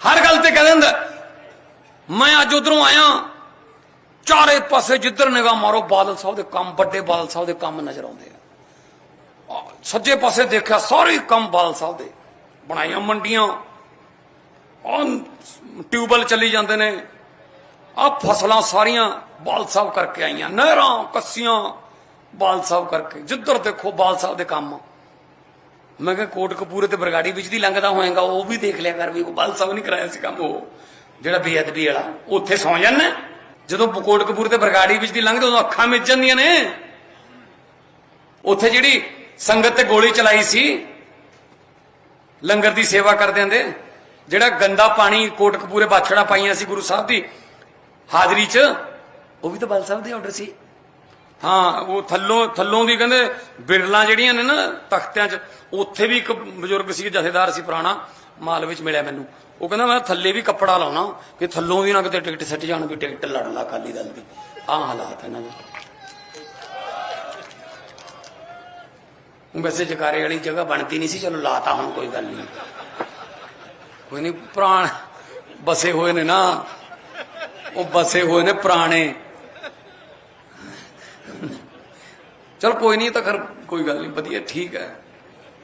ਹਰ ਗੱਲ ਤੇ ਕਹਿ ਦਿੰਦਾ, ਮੈਂ ਅੱਜ ਉਧਰੋਂ ਆਇਆ, ਚਾਰੇ ਪਾਸੇ ਜਿੱਧਰ ਨਿਗਾਹ ਮਾਰੋ, ਬਾਦਲ ਸਾਹਿਬ ਦੇ ਕੰਮ, ਵੱਡੇ ਬਾਦਲ ਸਾਹਿਬ ਦੇ ਕੰਮ ਨਜ਼ਰ ਆਉਂਦੇ ਆ। ਸੱਜੇ ਪਾਸੇ ਦੇਖਿਆ ਸਾਰੇ ਕੰਮ ਬਾਦਲ ਸਾਹਿਬ ਦੇ। ਬਣਾਈਆਂ ਮੰਡੀਆਂ, ਆ ਟਿਊਬਲ ਚੱਲੀ ਜਾਂਦੇ ਨੇ। ਆ ਫਸਲਾਂ ਸਾਰੀਆਂ ਬਾਲ ਸਾਹਿਬ ਕਰਕੇ ਆਈਆਂ, ਨਹਿਰਾਂ, ਕੱਸੀਆਂ ਬਾਲ ਸਾਹਿਬ ਕਰਕੇ। ਜਿੱਧਰ ਦੇਖੋ ਬਾਲ ਸਾਹਿਬ ਦੇ ਕੰਮ ਮੈਂ ਕਿਹਾ ਕੋਟ ਕਪੂਰੇ ਤੇ ਬਰਗਾੜੀ ਵਿੱਚ ਦੀ ਲੰਘਦਾ ਹੋਏਗਾ, ਉਹ ਵੀ ਦੇਖ ਲਿਆ ਕਰ ਵੀ ਉਹ ਬਾਲ ਸਾਹਿਬ ਨਹੀਂ ਕਰਾਇਆ ਸੀ ਕੰਮ ਉਹ। ਜਿਹੜਾ ਬੇਅਦਬੀ ਵਾਲਾ ਉੱਥੇ ਸੌ ਜਾਂਦਾ ਜਦੋਂ ਕੋਟ ਕਪੂਰੇ ਤੇ ਬਰਗਾੜੀ ਵਿੱਚ ਦੀ ਲੰਘਦੇ, ਉਦੋਂ ਅੱਖਾਂ ਮਿਚ ਜਾਂਦੀਆਂ ਨੇ। ਉੱਥੇ ਜਿਹੜੀ ਸੰਗਤ ਤੇ ਗੋਲੀ ਚਲਾਈ ਸੀ, ਲੰਗਰ ਦੀ ਸੇਵਾ ਕਰਦਿਆਂ ਦੇ ਜਿਹੜਾ ਗੰਦਾ ਪਾਣੀ ਕੋਟਕਪੂਰੇ ਬਾਛੜਾ ਪਾਈਆਂ ਸੀ ਗੁਰੂ ਸਾਹਿਬ ਦੀ ਹਾਜ਼ਰੀ 'ਚ, ਉਹ ਵੀ ਤਾਂ ਬਾਲ ਸਾਹਿਬ ਦੇ ਆਰਡਰ ਸੀ। ਹਾਂ, ਉਹ ਥੱਲੋਂ ਥੱਲੋਂ ਦੀ ਕਹਿੰਦੇ, ਬਿਰਲਾਂ ਜਿਹੜੀਆਂ ਨੇ ਨਾ ਤਖਤਿਆਂ 'ਚ, ਉੱਥੇ ਵੀ ਇੱਕ ਬਜ਼ੁਰਗ ਸੀ, ਜਥੇਦਾਰ ਸੀ ਪੁਰਾਣਾ, ਮਾਲ ਵਿੱਚ ਮਿਲਿਆ ਮੈਨੂੰ। ਉਹ ਕਹਿੰਦਾ, ਮੈਂ ਥੱਲੇ ਵੀ ਕੱਪੜਾ ਲਾਉਣਾ ਕਿ ਥੱਲੋਂ ਦੀ ਨਾ ਕਿਤੇ ਟਿਕਟ ਸੱਟ ਜਾਣ, ਵੀ ਟਿਕਟ ਲੜ ਲਾ ਅਕਾਲੀ ਦਲ ਦੀ। ਆਹ ਹਾਲਾਤ ਹੈ ਇਹਨਾਂ ਦੇ ਵੈਸੇ ਜਕਾਰੇ ਵਾਲੀ ਜਗ੍ਹਾ ਬਣਦੀ ਨਹੀਂ ਸੀ, ਚਲੋ ਲਾਤਾ ਹੁਣ ਕੋਈ ਗੱਲ ਨਹੀਂ। ਕੋਈ ਨਹੀਂ, ਪ੍ਰਾਣ ਬਸੇ ਹੋਏ ਨੇ ਨਾ, ਉਹ ਬਸੇ ਹੋਏ ਨੇ ਪੁਰਾਣੇ। ਚਲ ਕੋਈ ਨਹੀਂ ਤਾਂ ਖਰ ਕੋਈ ਗੱਲ ਨਹੀਂ ਵਧੀਆ ਠੀਕ ਹੈ।